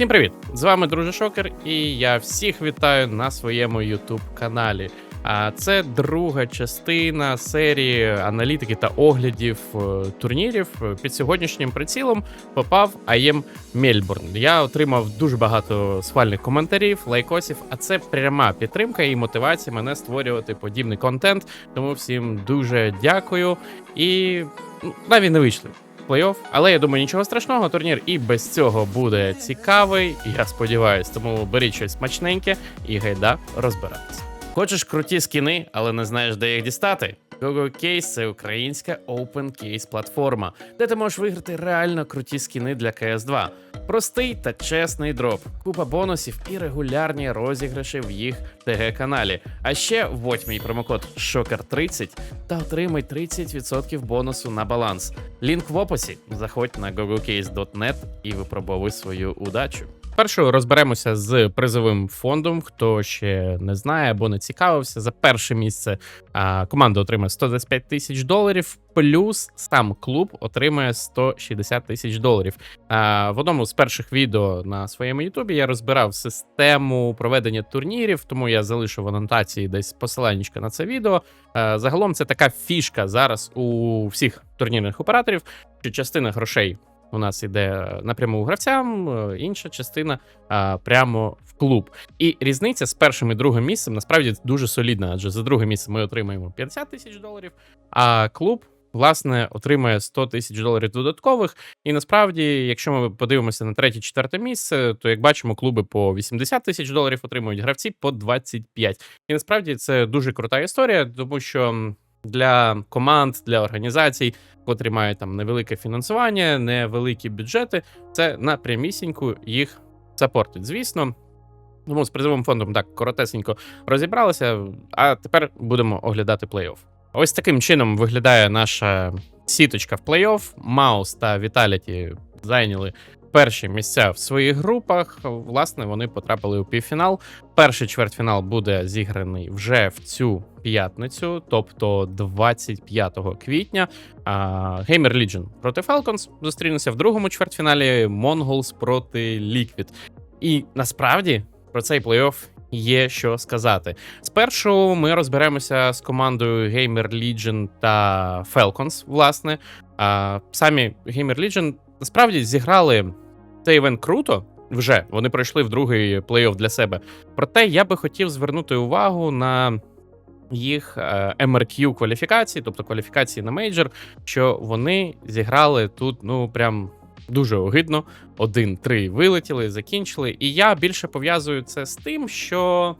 Всім привіт! З вами Друже Шокер, і я всіх вітаю на своєму YouTube каналі. А це друга частина серії аналітики та оглядів е, турнірів. Під сьогоднішнім прицілом попав АЄМ Мельбурн. Я отримав дуже багато схвальних коментарів, лайкосів. А це пряма підтримка і мотивація мене створювати подібний контент. Тому всім дуже дякую. І ну, навіть не вийшли плей-офф. Але я думаю, нічого страшного, турнір і без цього буде цікавий, я сподіваюся. Тому беріть щось смачненьке і гайда розбиратися. Хочеш круті скіни, але не знаєш, де їх дістати? GoGo Case – це українська open case платформа, де ти можеш виграти реально круті скіни для cs 2 Простий та чесний дроп, купа бонусів і регулярні розіграші в їх ТГ каналі. А ще вводь мій промокод SHOKER30 та отримай 30% бонусу на баланс. Лінк в описі. Заходь на gogocase.net і випробовуй свою удачу. Першу розберемося з призовим фондом. Хто ще не знає або не цікавився, за перше місце команда отримає 125 тисяч доларів, плюс сам клуб отримує 160 тисяч доларів. В одному з перших відео на своєму Ютубі я розбирав систему проведення турнірів, тому я залишу в анотації десь посилання на це відео. Загалом це така фішка зараз у всіх турнірних операторів, що частина грошей у нас іде напряму гравцям, е, інша частина а, прямо в клуб. І різниця з першим і другим місцем насправді дуже солідна, адже за друге місце ми отримаємо 50 тисяч доларів, а клуб. Власне, отримає 100 тисяч доларів додаткових. І насправді, якщо ми подивимося на третє, четверте місце, то як бачимо, клуби по 80 тисяч доларів отримують гравці по 25. І насправді це дуже крута історія, тому що для команд, для організацій, котрі мають там невелике фінансування, невеликі бюджети, це напрямісіньку їх сапортить. Звісно. Тому з призовим фондом так коротесенько розібралися. А тепер будемо оглядати плей-офф. Ось таким чином виглядає наша сіточка в плей-офф. Маус та Віталіті зайняли перші місця в своїх групах. Власне, вони потрапили у півфінал. Перший чвертьфінал буде зіграний вже в цю п'ятницю, тобто 25 квітня. Gamer Legion проти Falcons зустрінуться в другому чвертьфіналі Mongols проти Liquid. І насправді про цей плей-офф є що сказати. Спершу ми розберемося з командою Gamer Legion та Falcons, власне. Самі Gamer Legion насправді зіграли цей івент круто. Вже вони пройшли в другий плей-офф для себе. Проте я би хотів звернути увагу на їх MRQ кваліфікації, тобто кваліфікації на мейджор, що вони зіграли тут, ну прям дуже огидно. Один-три вилетіли, закінчили. І я більше пов'язую це з тим, що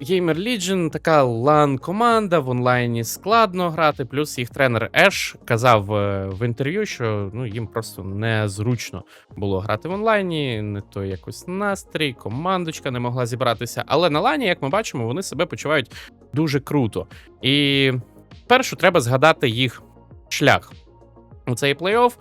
Gamer Legion така лан-команда, в онлайні складно грати. Плюс їх тренер Еш казав е, в інтерв'ю, що ну їм просто незручно було грати в онлайні, не то якось настрій, командочка не могла зібратися. Але на лані, як ми бачимо, вони себе почувають дуже круто. І першу треба згадати їх шлях у цей плей-офф.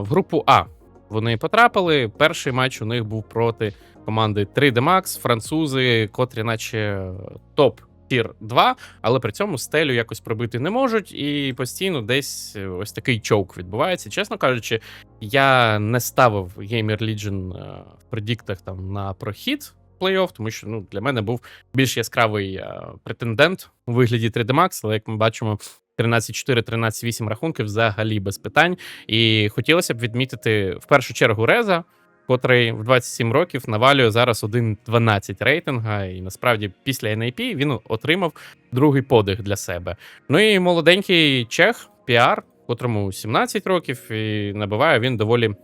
В групу А вони потрапили. Перший матч у них був проти команди 3D Max, французи, котрі, наче топ. Тір 2, але при цьому стелю якось пробити не можуть, і постійно десь ось такий чоук відбувається. Чесно кажучи, я не ставив Gamer Legion е, в предіктах там на прохід плей-офф, тому що ну, для мене був більш яскравий е, претендент у вигляді 3D Max, але як ми бачимо, 13-4, 13-8 рахунків взагалі без питань. І хотілося б відмітити в першу чергу Реза, котрий в 27 років навалює зараз 1.12 рейтинга. І насправді після NAP він отримав другий подих для себе. Ну і молоденький чех, піар, котрому 17 років, і набиває він доволі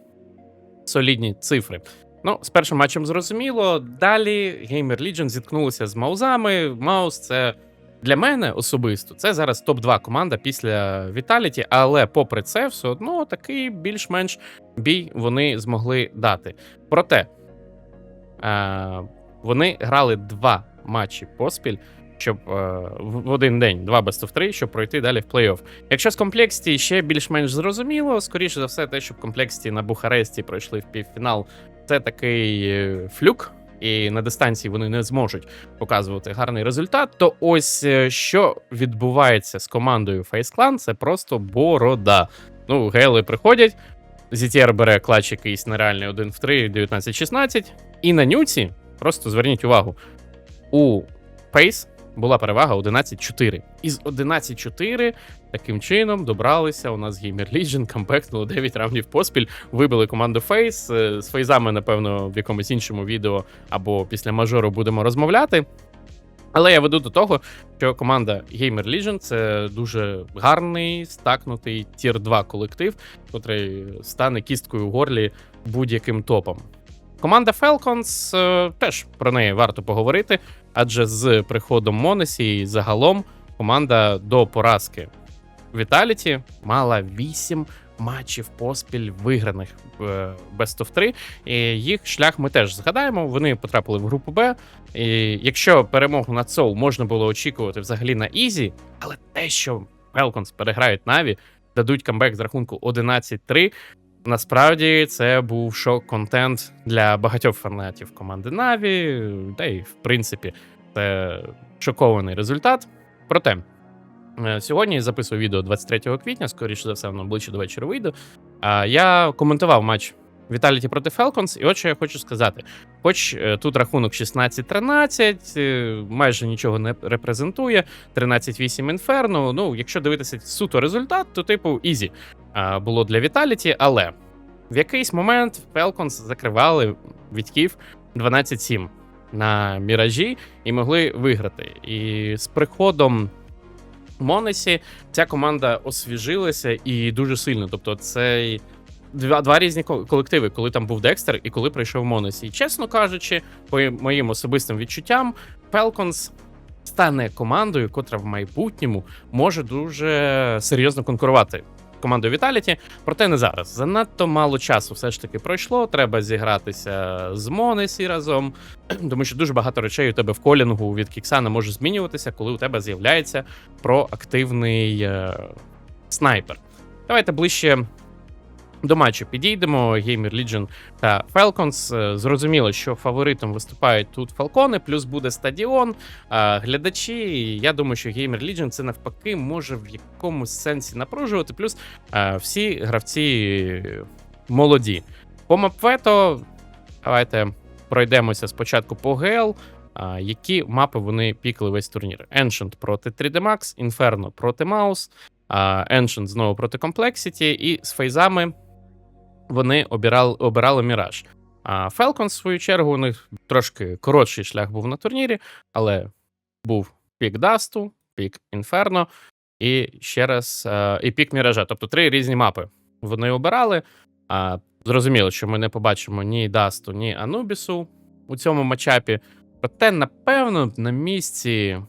солідні цифри. Ну, з першим матчем зрозуміло. Далі Gamer Legion зіткнулися з маузами. Маус це для мене особисто це зараз топ-2 команда після Віталіті, але попри це, все одно такий більш-менш бій вони змогли дати. Проте е, вони грали два матчі поспіль. Щоб е, в один день два of 3, щоб пройти далі в плей-офф. Якщо з комплексті ще більш-менш зрозуміло, скоріше за все, те, що в комплексті на Бухаресті пройшли в півфінал, це такий е, флюк і на дистанції вони не зможуть показувати гарний результат. То ось е, що відбувається з командою Face Clan, це просто борода. Ну, гейли приходять. ZTR бере клач якийсь нереальний 1 в 3, 19-16. І на нюці, просто зверніть увагу, у Pace була перевага 11-4. Із 11-4 таким чином добралися. У нас Gamer Legion, камбекнули 9 раундів поспіль, вибили команду Face. Е, З фейзами, напевно, в якомусь іншому відео або після мажору будемо розмовляти. Але я веду до того, що команда Gamer Legion це дуже гарний, стакнутий тір 2 колектив, котрий стане кісткою в горлі будь-яким топом. Команда Falcons е, теж про неї варто поговорити, адже з приходом Монесі і загалом команда до поразки Vitality мала 8 матчів поспіль виграних е, Best of 3. І їх шлях ми теж згадаємо. Вони потрапили в групу Б. І якщо перемогу над Soul можна було очікувати взагалі на Ізі, але те, що Falcons переграють Наві, дадуть камбек з рахунку 11-3. Насправді це був шок-контент для багатьох фанатів команди Наві, та й в принципі це шокований результат. Проте е, сьогодні записую відео 23 квітня, скоріше за все, воно ближче до вечора вийде. А я коментував матч Vitality проти Falcons, і от що я хочу сказати. Хоч е, тут рахунок 16-13, е, майже нічого не репрезентує, 13-8 Inferno. Ну, якщо дивитися суто результат, то типу ізі було для Vitality, але в якийсь момент Falcons закривали Вітьків 12-7 на міражі і могли виграти. І з приходом Монесі ця команда освіжилася і дуже сильно. Тобто, це два, два різні колективи, коли там був Декстер і коли прийшов Монесі. І чесно кажучи, по моїм особистим відчуттям, Falcons стане командою, котра в майбутньому може дуже серйозно конкурувати командою Vitality, проте не зараз. Занадто мало часу все ж таки пройшло. Треба зігратися з Монесі разом, тому що дуже багато речей у тебе в колінгу від Кіксана може змінюватися, коли у тебе з'являється проактивний е, снайпер. Давайте ближче до матчу підійдемо. Gamer Legion та Falcons. Е, Зрозуміло, що фаворитом виступають тут Фалкони, плюс буде стадіон. Глядачі. Я думаю, що Gamer Legion це навпаки може в якомусь сенсі напружувати. Плюс е, всі гравці молоді. По Мапвето, давайте пройдемося спочатку по ГЛ. Які мапи вони пікли весь турнір? Ancient проти 3D Max, Inferno проти а, Ancient знову проти Complexity, і з фейзами вони обирали, обирали Mirage. А Falcons, в свою чергу, у них трошки коротший шлях був на турнірі, але був пік Дасту, пік Інферно і ще раз е, і пік Міража. Тобто три різні мапи вони обирали. А, зрозуміло, що ми не побачимо ні Дасту, ні Анубісу у цьому матчапі. Проте, напевно, на місці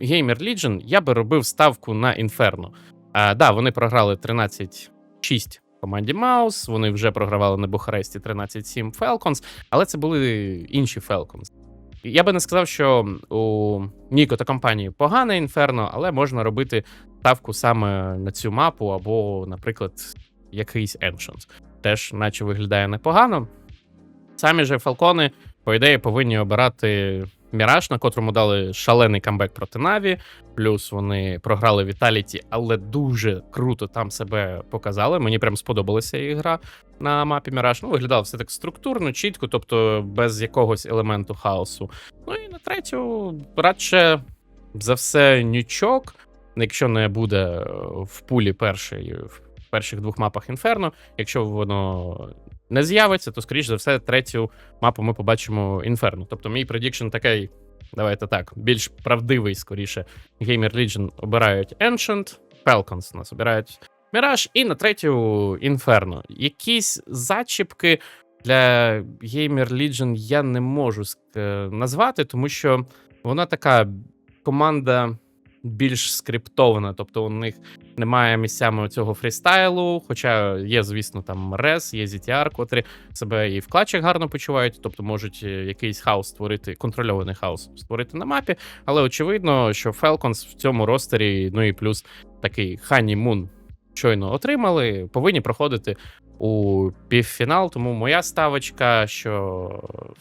Gamer Legion я би робив ставку на Інферно. А, да, вони програли 13-6 команді Маус. Вони вже програвали на Бухаресті 13-7 Falcons, але це були інші Falcons. Я би не сказав, що у Ніко та компанії погане інферно, але можна робити ставку саме на цю мапу, або, наприклад, якийсь Ancients. Теж, наче виглядає непогано. Самі же Фалкони, по ідеї, повинні обирати Міраж, на котрому дали шалений камбек проти Наві. Плюс вони програли Віталіті, але дуже круто там себе показали. Мені прям сподобалася їх гра на мапі Міраж. Ну, виглядало все так структурно, чітко, тобто без якогось елементу хаосу. Ну і на третю, радше за все, нічок. Якщо не буде е, в пулі першої, в перших двох мапах Інферно, якщо воно не з'явиться, то скоріш за все, третю мапу ми побачимо Інферно. Тобто, мій предікшн такий. Давайте так, більш правдивий, скоріше. Gamer Legion обирають Ancient, Falcons нас обирають Mirage, і на третю Inferno. Якісь зачіпки для Gamer Legion я не можу назвати, тому що вона така команда більш скриптована, тобто у них немає місцями цього фрістайлу. Хоча є, звісно, там Рес, є ZTR, котрі себе і в клатчах гарно почувають, тобто можуть е, якийсь хаос створити, контрольований хаос створити на мапі. Але очевидно, що Falcons в цьому ростері, ну і плюс такий Хані Мун щойно отримали, повинні проходити у півфінал. Тому моя ставочка, що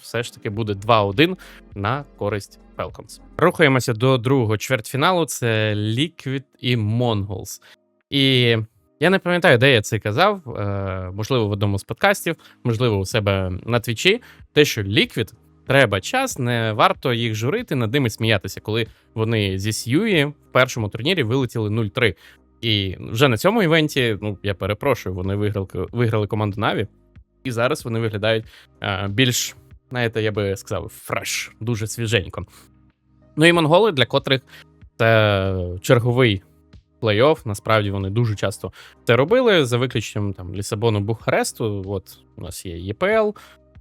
все ж таки буде 2-1 на користь Falcons. Рухаємося до другого чвертьфіналу. Це Liquid і Mongols. І Я не пам'ятаю, де я це казав. Е, можливо, в одному з подкастів, можливо, у себе на твічі. Те, що Liquid треба час, не варто їх журити, над ними сміятися, коли вони зі Сьюї в першому турнірі вилетіли 0-3. І вже на цьому івенті, ну я перепрошую, вони виграли, виграли команду Наві, і зараз вони виглядають е, більш, знаєте, я би сказав, фреш, дуже свіженько. Ну і монголи, для котрих це черговий плей-офф. Насправді вони дуже часто це робили за виключенням там Лісабону Бухаресту. От у нас є ЄПЛ,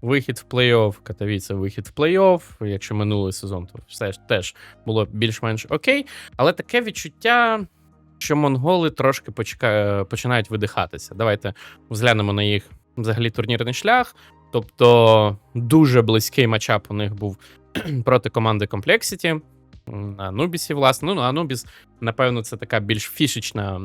вихід в плей-офф, Катавіце вихід в плей-офф. Якщо минулий сезон, то все ж теж було більш-менш окей. Але таке відчуття, що монголи трошки почека... починають видихатися. Давайте взглянемо на їх взагалі турнірний шлях. Тобто дуже близький матчап у них був проти команди Complexity Анубісі, власне. Ну, Анубіс, напевно, це така більш фішечна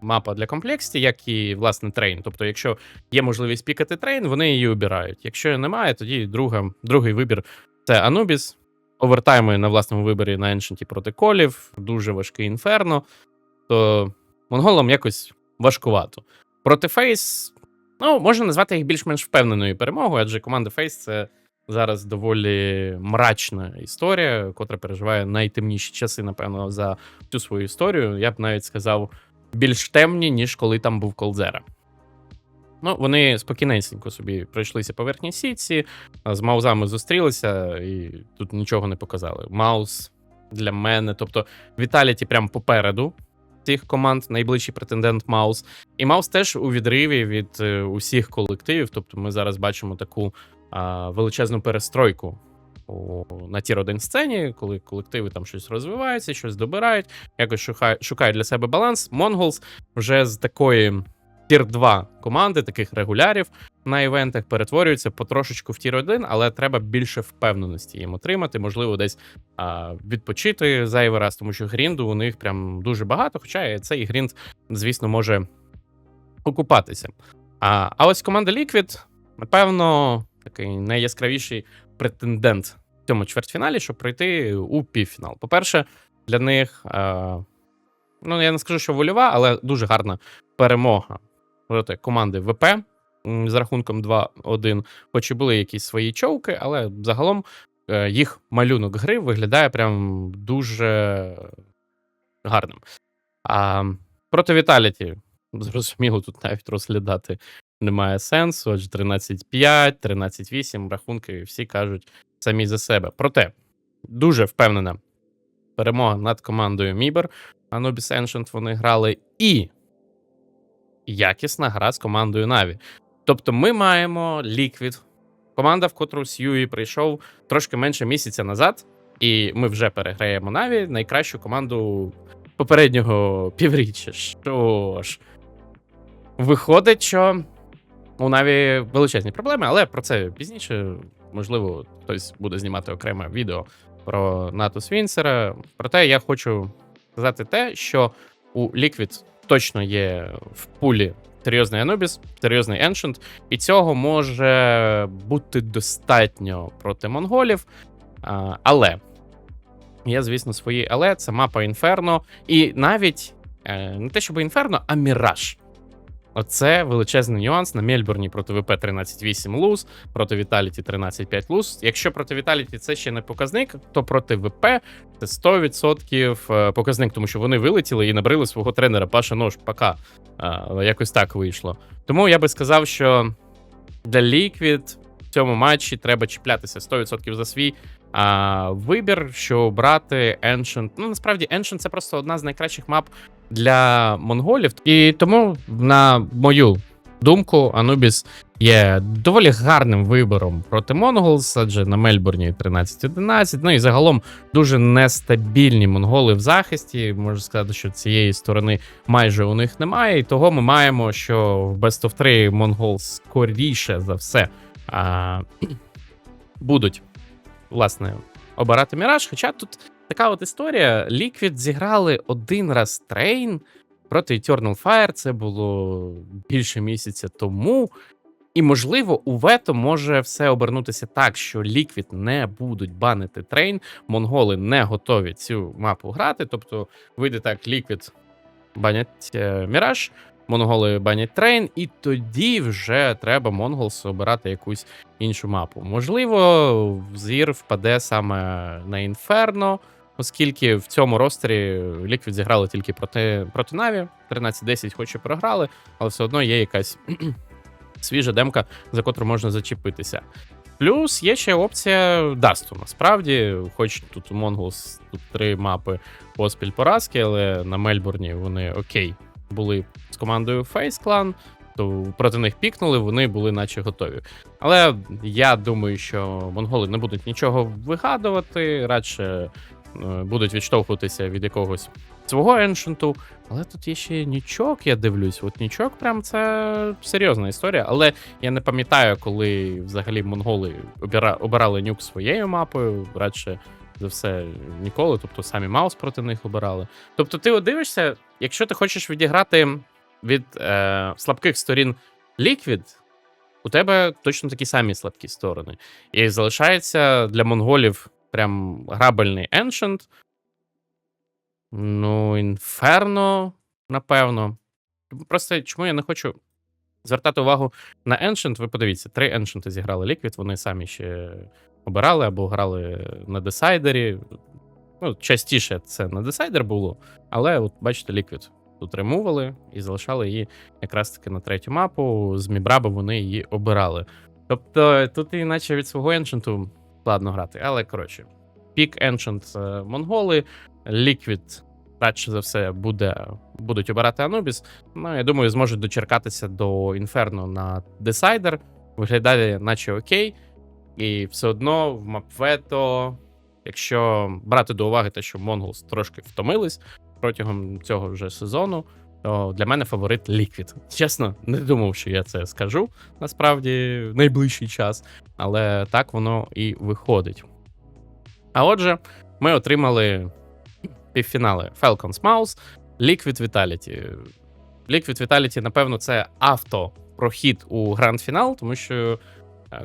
мапа для комплексті, як і власне трейн. Тобто, якщо є можливість пікати трейн, вони її обирають. Якщо немає, тоді друга, другий вибір це Анубіс. Овертайми на власному виборі на Еншенті проти колів, дуже важкий інферно. То монголам якось важкувато. Проти Фейс, ну, можна назвати їх більш-менш впевненою перемогою, адже команда Фейс це зараз доволі мрачна історія, котра переживає найтемніші часи, напевно, за всю свою історію. Я б навіть сказав, більш темні, ніж коли там був Колдзера. Ну, вони спокійненько собі пройшлися по верхній сітці, з маузами зустрілися і тут нічого не показали. Маус для мене, тобто Віталіті прямо попереду цих команд, найближчий претендент Маус. І Маус теж у відриві від е, усіх колективів. Тобто ми зараз бачимо таку а, величезну перестройку у, на тір 1 сцені, коли колективи там щось розвиваються, щось добирають, якось шукають для себе баланс. Монголс вже з такої тір 2 команди, таких регулярів на івентах, перетворюються потрошечку в тір 1, але треба більше впевненості їм отримати. Можливо, десь а, відпочити зайвий раз, тому що грінду у них прям дуже багато. Хоча цей грінд, звісно, може окупатися. А, а ось команда Liquid, напевно, такий найяскравіший претендент в цьому чвертьфіналі, щоб пройти у півфінал. По-перше, для них, е, ну я не скажу, що вольова, але дуже гарна перемога проти команди ВП з рахунком 2-1. Хоч і були якісь свої човки, але загалом е, їх малюнок гри виглядає прям дуже гарним. А проти Віталіті, зрозуміло, тут навіть розглядати немає сенсу, адже 13-5, 13-8 рахунки всі кажуть самі за себе. Проте дуже впевнена перемога над командою Мібер. Anubis Ancient вони грали і якісна гра з командою Наві. Тобто ми маємо Liquid, команда, в котру Сьюї прийшов трошки менше місяця назад, і ми вже переграємо Наві, найкращу команду попереднього півріччя. Що ж, виходить, що у Наві величезні проблеми, але про це пізніше. Можливо, хтось буде знімати окреме відео про НАТО Свінсера. Проте я хочу сказати те, що у Liquid точно є в пулі серйозний Anubis, серйозний Ancient, і цього може бути достатньо проти монголів. Але є, звісно, свої але це мапа Інферно, і навіть е, не те, щоб Інферно, а Міраж. Оце величезний нюанс на Мельбурні проти ВП 13-8 луз, проти Віталіті 13-5 луз. Якщо проти Віталіті це ще не показник, то проти ВП це 100% е, показник, тому що вони вилетіли і набрили свого тренера Паша Нож. Пока а, якось так вийшло. Тому я би сказав, що для Liquid в цьому матчі треба чіплятися 100% за свій а, вибір, що брати Ancient. Ну насправді Ancient це просто одна з найкращих мап для монголів. І тому, на мою думку, Anubis є доволі гарним вибором проти Монголс, адже на Мельбурні 13-11. Ну і загалом дуже нестабільні монголи в захисті. Можу сказати, що цієї сторони майже у них немає. І того ми маємо, що в Best of 3 монгол скоріше за все а, будуть власне обирати Міраж. Хоча тут така от історія. Liquid зіграли один раз трейн проти Eternal Fire. Це було більше місяця тому. І, можливо, у вето може все обернутися так, що Liquid не будуть банити трейн, монголи не готові цю мапу грати. Тобто, вийде так, Liquid банять е, Міраж, монголи банять трейн, і тоді вже треба Монголс обирати якусь іншу мапу. Можливо, зір впаде саме на Інферно, оскільки в цьому ростері Ліквід зіграли тільки проти, проти Наві. 13-10 хоч і програли, але все одно є якась свіжа демка, за котру можна зачепитися. Плюс є ще опція Дасту. Насправді, хоч тут у Монголс тут три мапи поспіль поразки, але на Мельбурні вони окей були з командою Face Clan, то проти них пікнули, вони були наче готові. Але я думаю, що монголи не будуть нічого вигадувати, радше е, будуть відштовхуватися від якогось свого еншенту. Але тут є ще нічок, я дивлюсь. От нічок, прям це серйозна історія. Але я не пам'ятаю, коли взагалі монголи обирали нюк своєю мапою, радше за все ніколи. Тобто самі Маус проти них обирали. Тобто, ти дивишся, якщо ти хочеш відіграти від е, слабких сторін Liquid, у тебе точно такі самі слабкі сторони. І залишається для монголів прям грабельний Ancient. Ну, Інферно, напевно. Просто чому я не хочу звертати увагу на Ancient, ви подивіться, три Ancient зіграли Liquid, вони самі ще обирали або грали на десайдері. Ну, частіше це на десайдер було, але от бачите, Liquid тут ремували і залишали її якраз таки на третю мапу. З Мібраба вони її обирали. Тобто тут іначе від свого Ancient складно грати, але коротше. Пік Ancient е, монголи, Liquid, радше за все, буде, будуть обирати Anubis. Ну, я думаю, зможуть дочеркатися до Інферно на десайдер. Виглядає, наче окей. І все одно в Мапвето, якщо брати до уваги те, що Монголс трошки втомились протягом цього вже сезону, то для мене фаворит Liquid. Чесно, не думав, що я це скажу насправді в найближчий час, але так воно і виходить. А отже, ми отримали півфінали Falcons Mouse, Liquid Vitality. Liquid Vitality, напевно, це автопрохід у гранд-фінал, тому що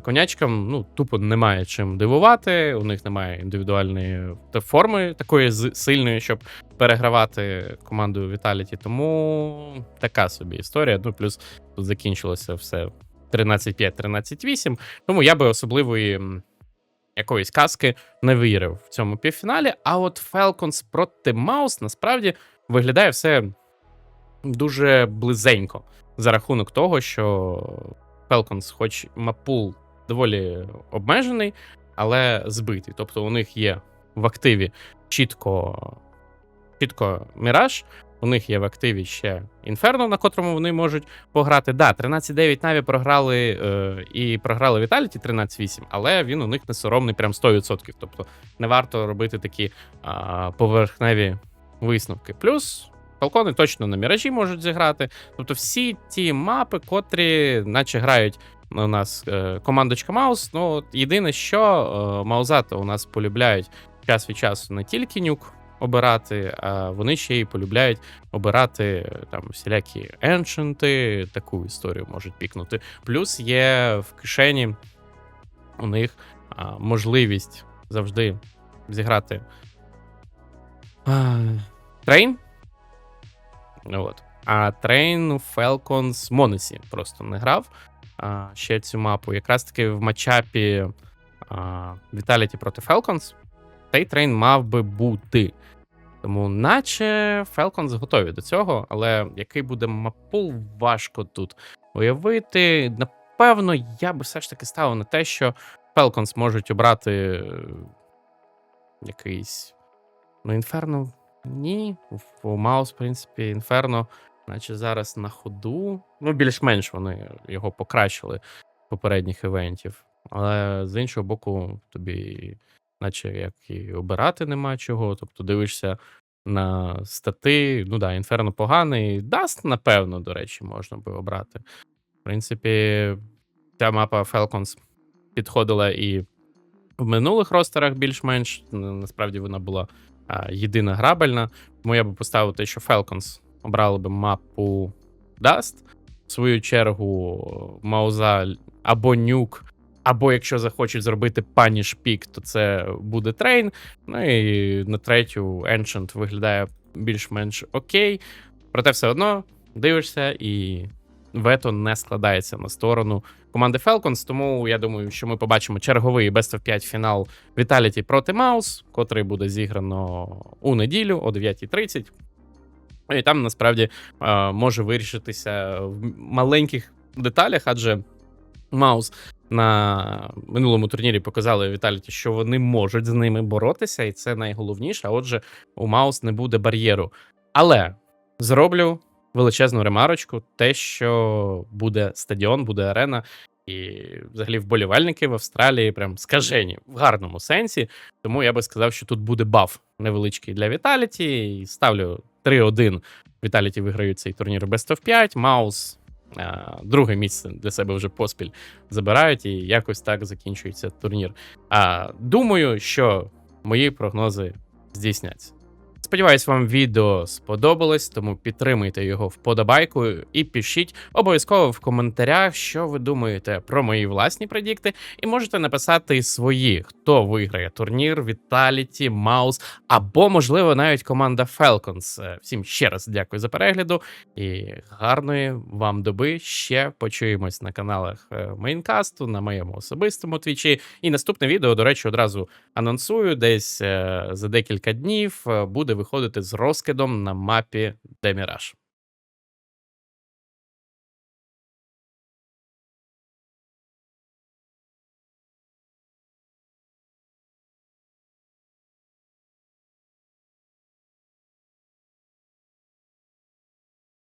конячкам ну, тупо немає чим дивувати, у них немає індивідуальної форми такої сильної, щоб перегравати команду Vitality. Тому така собі історія. Ну, плюс тут закінчилося все 13-5, 13-8. Тому я би особливої якоїсь казки не вірив в цьому півфіналі. А от Falcons проти Маус насправді виглядає все дуже близенько за рахунок того, що Falcons, хоч мапул доволі обмежений, але збитий. Тобто у них є в активі чітко, чітко Міраж. У них є в активі ще Інферно, на котрому вони можуть пограти. Да, 13-9 Наві програли е, і програли Віталіті 13-8, але він у них не соромний прям 100%. Тобто не варто робити такі а, поверхневі висновки. Плюс Фалкони точно на міражі можуть зіграти. Тобто, всі ті мапи, котрі, наче грають у нас е, командочка Маус. Ну, от єдине, що е, Маузата у нас полюбляють час від часу не тільки нюк обирати, а вони ще й полюбляють обирати там всілякі еншенти, таку історію можуть пікнути. Плюс є в кишені у них а, можливість завжди зіграти а, трейн. От. А у Falcons Монесі просто не грав а, ще цю мапу. Якраз таки в матчапі а, проти Falcons цей трейн мав би бути. Тому, наче Falcons готові до цього, але який буде мапул, важко тут уявити. Напевно, я би все ж таки ставив на те, що Falcons можуть обрати е, якийсь. Ну, Інферно. Ні. У Маус, в принципі, Інферно, наче зараз на ходу. Ну, більш-менш вони його покращили попередніх івентів. Але з іншого боку, тобі, наче як і обирати нема чого. Тобто дивишся на стати. Ну да, Інферно поганий. Даст, напевно, до речі, можна би обрати. В принципі, ця мапа Falcons підходила і в минулих ростерах більш-менш. Насправді вона була єдина грабельна. Тому я би поставив те, що Falcons обрали би мапу Dust. В свою чергу, Мауза або Нюк, або якщо захочуть зробити Punish Peak, то це буде трейн. Ну і на третю Ancient виглядає більш-менш окей. Проте все одно дивишся, і вето не складається на сторону команди Falcons. Тому я думаю, що ми побачимо черговий Best of 5 фінал Vitality проти Маус, котрий буде зіграно у неділю о 9.30. І там насправді е, може вирішитися в маленьких деталях, адже Маус на минулому турнірі показали Віталіті, що вони можуть з ними боротися, і це найголовніше. А отже, у Маус не буде бар'єру. Але зроблю величезну ремарочку: те, що буде стадіон, буде арена, і взагалі вболівальники в Австралії прям скажені в гарному сенсі. Тому я би сказав, що тут буде баф невеличкий для Віталіті. Ставлю 3-1. Віталіті виграють цей турнір Best of 5. Маус друге місце для себе вже поспіль забирають, і якось так закінчується турнір. А, думаю, що мої прогнози здійсняться. Сподіваюсь, вам відео сподобалось, тому підтримуйте його вподобайкою і пишіть обов'язково в коментарях, що ви думаєте про мої власні предікти, і можете написати свої, хто виграє турнір, Vitality, Маус або, можливо, навіть команда Falcons. Е, Всім ще раз дякую за перегляду і гарної вам доби. Ще почуємось на каналах Мейнкасту, на моєму особистому твічі. І наступне відео, до речі, одразу анонсую, десь е, за декілька днів е, буде виходити з розкидом на мапі Деміраж.